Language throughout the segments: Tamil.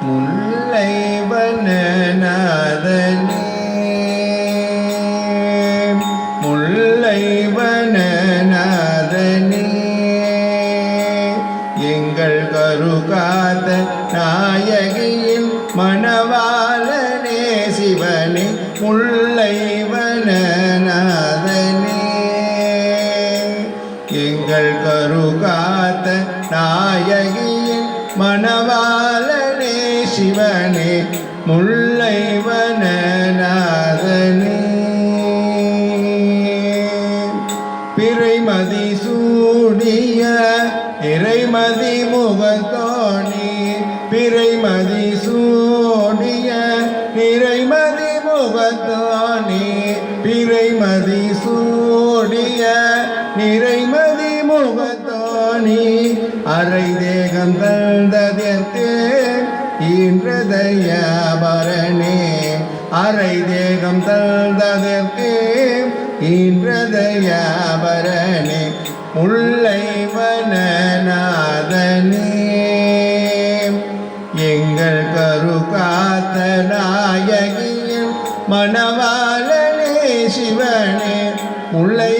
முல்லை வனநாதனே முல்லை வனநாதனே எங்கள் கருகாத நாயகியின் மணவாளனே சிவனே முல்லை வன சிவனே முல்லைவனநாதனே. பிறைமதி சூடிய இறைமதி முகத்தோணி பிறைமதி சூடிய நிறைமதி முகத்தோணி பிறைமதி சூடிய நிறைமதி முகத்தோணி அரை தேகம் இன்றதயாபரணே அரை தேகம் தந்ததற்கு இன்றதயாபரணே முல்லை வனநாதனே எங்கள் கரு காத்த நாயகியும் மணவாளனே சிவனே முல்லை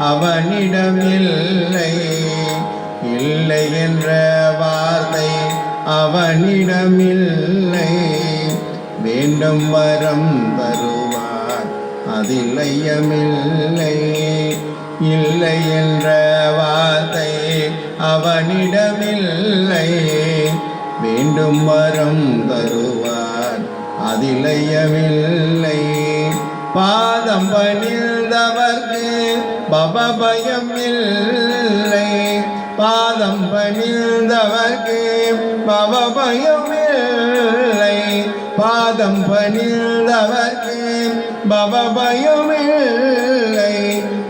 அவனிடமில்லை. இல்லை என்ற வார்த்தை அவனிடமில்லை. வேண்டும் வரம் தருவார் அதில் ஐயமில்லை இல்லை என்ற வார்த்தை அவனிடமில்லை. வேண்டும் வரம் தருவார் அதில் ஐயமில்லை பாதம் பணிந்தவர்க்கு பபபயம் இல்லை பாதம் பணிந்தவர்க்கு பவபயம் இல்லை பாதம் பணிந்தவர்க்கு பவபயம் இல்லை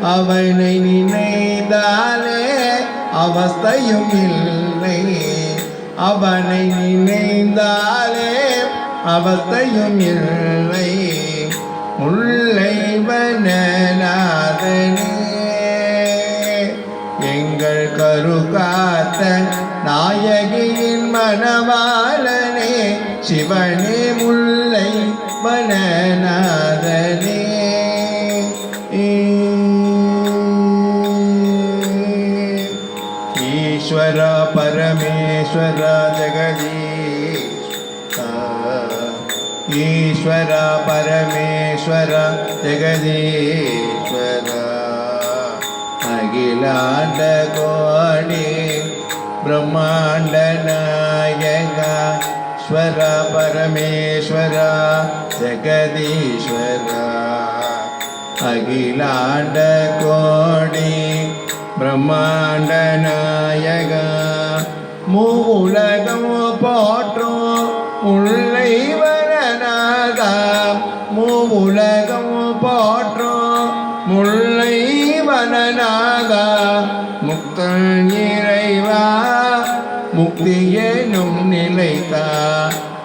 அவனை நினைந்தாலே அவஸ்தையும் இல்லை. அவனை நினைந்தாலே அவஸ்தையும் இல்லை. முல்லை நாயகியின் மணவாளனே சிவனே முல்லை வனநாதனே ஈஸ்வர பரமேஸ்வர ஜெகதீஷ். ஈஸ்வர பரமேஸ்வர ஜெகதீஸ்வர. அகிலாண்ட கோடி பிரம்மாண்ட நாயக ஸ்வர பரமேஸ்வர ஜெகதீஸ்வர அகிலாண்ட கோடி பிரம்மாண்ட நாயக மூலகம் போற்றும் முல்லை வரநாதா மூலகம் போற்றும் முல்லை வனநாதா முக்த இறைவா முக்தி எனும் நிலைத்தா.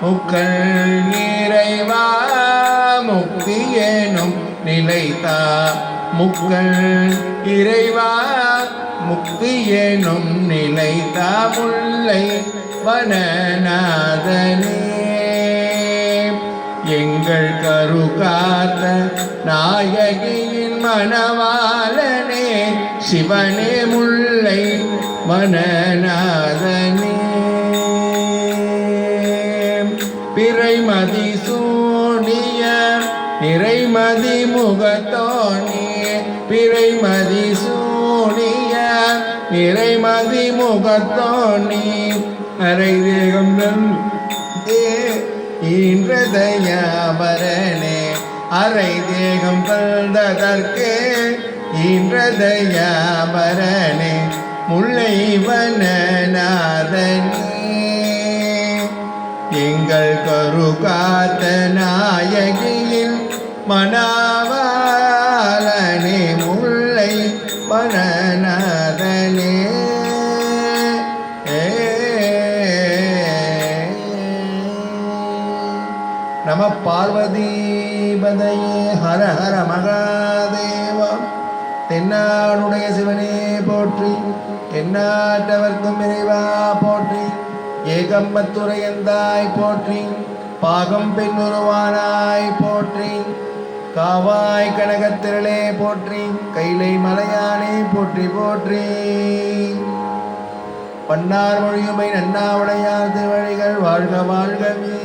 முக்கள் நிறைவா. முக்தி எனும் நிலைத்தா. முக்கள் இறைவா. முக்தி எனும் நிலைத்தா. முல்லை வனநாதனே. எங்கள் கரு காத்த நாயகியின் மணவாளனே. சிவனே முல்லை வனநாதனே. முகத்தோனே பிறைமதி சூனிய நிறைமதி முகத்தோனே அரை தேகம் தந்தே அரை தேகம் தந்ததற்கு இன்றதயாபரணே முல்லை வனநாதனே எங்கள் கரு காத்த நாயகி மணாவாளனே முல்லை வனநாதனே நம பார்வதீபதையே ஹர ஹர மகாதேவம். தென்னாடுடைய சிவனே போற்றி எந்நாட்டவர்க்கும் இறைவா போற்றி ஏகம்பத்துரையந்தாய் போற்றி பாகம் பெண்ணுருவானாய் போற்றி காவாய் கனகத்திரளே போற்றி கைலை மலையானே போற்றி போற்றி. பன்னார் மொழியுமை நன்னாவுடையார் திருவழிகள் வாழ்க வாழ்கவே